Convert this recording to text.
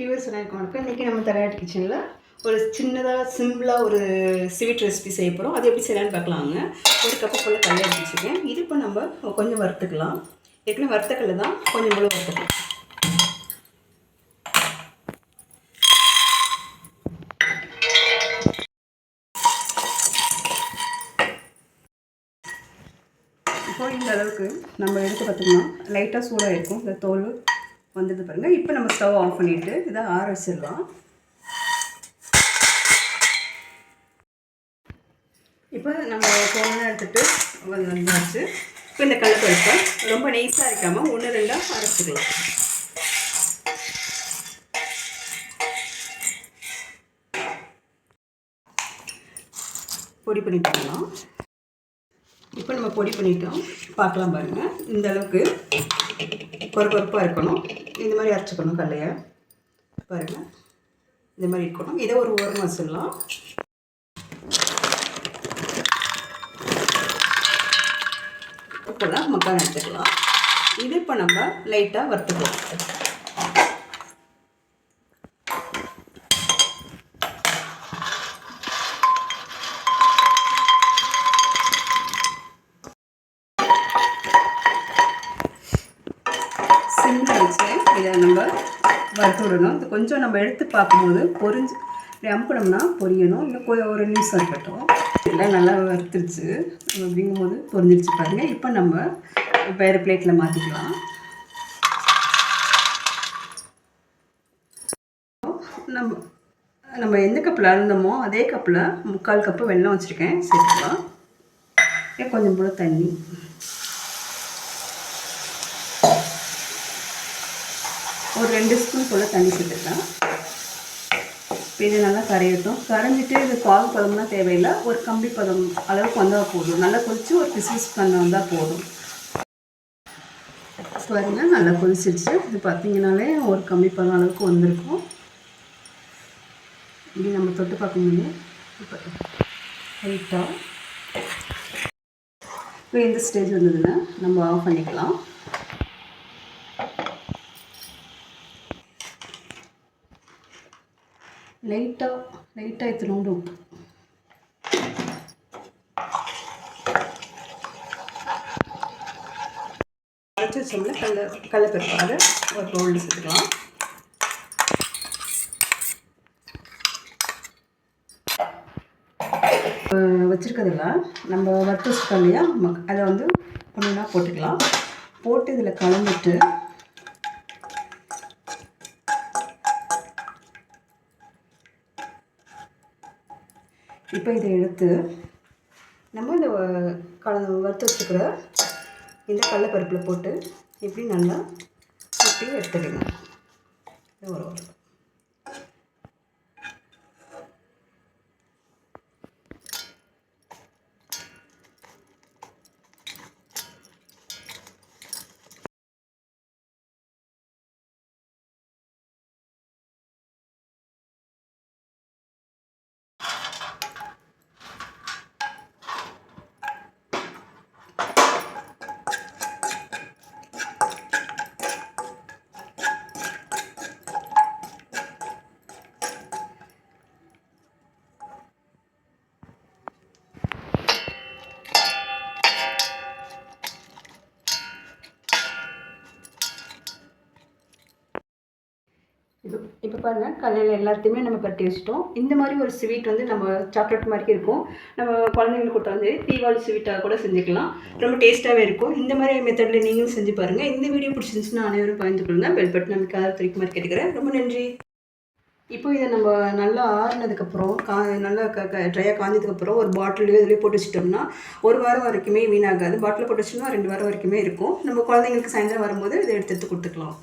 Viewers எல்லாருக்கும் வணக்கம் இன்றைக்கி நம்ம தலையாட்டு கிச்சனில் ஒரு சின்னதாக சிம்பிளாக ஒரு ஸ்வீட் ரெசிபி செய்ய போகிறோம் அது எப்படி செய்யலான்னு பார்க்கலாங்க. ஒரு கப்பு போல் கடலை எடுத்து வச்சுருக்கேன். இது இப்போ நம்ம கொஞ்சம் வறுத்துக்கலாம். ஏற்கனவே வறுத்தக்கல்ல தான் கொஞ்சம் போல் வறுத்துக்கலாம். இப்போ இந்த அளவுக்கு நம்ம எடுத்து பார்த்தோம்னா லைட்டாக சூடாக இருக்கும். இந்த தோல் வந்துட்டு பாருங்கள் இப்போ நம்ம ஸ்டவ் ஆஃப் பண்ணிவிட்டு இதை ஆற வச்சிடலாம். இப்போ நம்ம ஃபோனை எடுத்துகிட்டு வந்தாச்சு. இப்போ இந்த கடலப்பருப்பை ரொம்ப நெய்ஸாக இருக்காமல் ஒன்று ரெண்டாக அரைச்சிக்கலாம். பொடி பண்ணி இப்போ நம்ம பொடி பண்ணிட்டோம். பார்க்கலாம் பாருங்கள் இந்த அளவுக்கு கொரகொரப்பாக இருக்கணும் இந்த மாதிரி அரைச்சிக்கணும் கடலையை. பாருங்கள் இந்த மாதிரி இருக்கணும். இதை ஒரு ஓரமாக வச்சிடலாம் இப்போலாம் மக்கான எடுத்துக்கலாம். இது இப்போ நம்ம லைட்டாக வறுத்துக்கலாம். நம்ம வறுத்து விடணும் இது கொஞ்சம் நம்ம எடுத்து பார்க்கும்போது பொரிஞ்சு இப்படி அமுக்கணும்னா பொரியணும். இல்லை ஒரு நிமிஷம் இருக்கட்டும். எல்லாம் நல்லா வறுத்துருச்சு. அப்படிங்கும்போது பொரிஞ்சிருச்சு பாருங்கள் இப்போ நம்ம வேறு பிளேட்டில் மாற்றிக்கலாம் நம்ம நம்ம எந்த கப்பில் அழுந்தோமோ அதே கப்பில் முக்கால் கப்பு வெள்ளம் வச்சுருக்கேன். சேர்த்துக்கலாம். கொஞ்சம் கூட தண்ணி. ஒரு ரெண்டு ஸ்பூன் போல் தண்ணி சேர்த்துக்கலாம். இப்போ இது நல்லா கரையட்டும். கரைஞ்சிட்டு இது பால் பதம்னா தேவையில்லை. ஒரு கம்பி பதம் அளவுக்கு வந்தால் போதும். நல்லா கொதித்து ஒரு பிசிஸ் பண்ண வந்தால் போதும். பாருங்கள் நல்லா கொதிச்சிருச்சு. இது பார்த்தீங்கனாலே ஒரு கம்பி பதம் அளவுக்கு வந்திருக்கும். இப்படி நம்ம தொட்டு பார்க்க முடியும் இப்போ லைட்டாக இப்போ இந்த ஸ்டேஜ் வந்ததுன்னா நம்ம ஆஃப் பண்ணிக்கலாம். லைட்டாக லைட்டாக இத்தினோண்டு உப்பு அரைச்சி வச்சோம்னா கடல கடலப்பருப்பு அதை ஒரு பவுலில் சேர்த்துக்கலாம். வச்சுருக்கதெல்லாம் நம்ம வறுத்து வச்சுருக்கோம் இல்லையா அதை வந்து ஒன்றுனா போட்டுக்கலாம். போட்டு இதில் கலந்துட்டு இப்போ இதை எடுத்து நம்ம இந்த கல வறுத்து வச்சுக்கிற இந்த கடலப்பருப்பில் போட்டு இப்படி நல்லா சுற்றி எடுத்துக்கணும் ஒரு ஒரு இப்போ இப்போ பாருங்கள் கல்யாணம் எல்லாத்தையுமே நம்ம கட்டி வச்சிட்டோம். இந்த மாதிரி ஒரு ஸ்வீட் வந்து நம்ம சாக்லேட் மாதிரி இருக்கும். நம்ம குழந்தைங்களுக்கு கொடுத்தாலும் சரி தீபாவளி ஸ்வீட்டாக கூட செஞ்சுக்கலாம். ரொம்ப டேஸ்ட்டாகவே இருக்கும். இந்த மாதிரி மெத்தடில் நீங்களும் செஞ்சு பாருங்கள் இந்த வீடியோ பிடிச்சிருந்துச்சுன்னா அனைவரும் பகிர்ந்து கொள்ளுங்கள் பெல் பட்டன் நமக்கு அதை மாதிரி கேட்டுக்கிறேன். ரொம்ப நன்றி. இப்போ இதை நம்ம நல்லா ஆறினதுக்கப்புறம் கா நல்லா க க ட்ரையாக காய்ஞ்சதுக்கப்புறம் ஒரு பாட்டிலையோ இதுலேயோ போட்டு வச்சிட்டோம்னா ஒரு வாரம் வரைக்குமே வீணாகாது. பாட்டில் போட்டு வச்சிட்டோம்னா ரெண்டு வாரம் வரைக்குமே இருக்கும். நம்ம குழந்தைங்களுக்கு சாயந்தரம் வரும்போது இதை எடுத்து எடுத்து கொடுத்துக்கலாம்.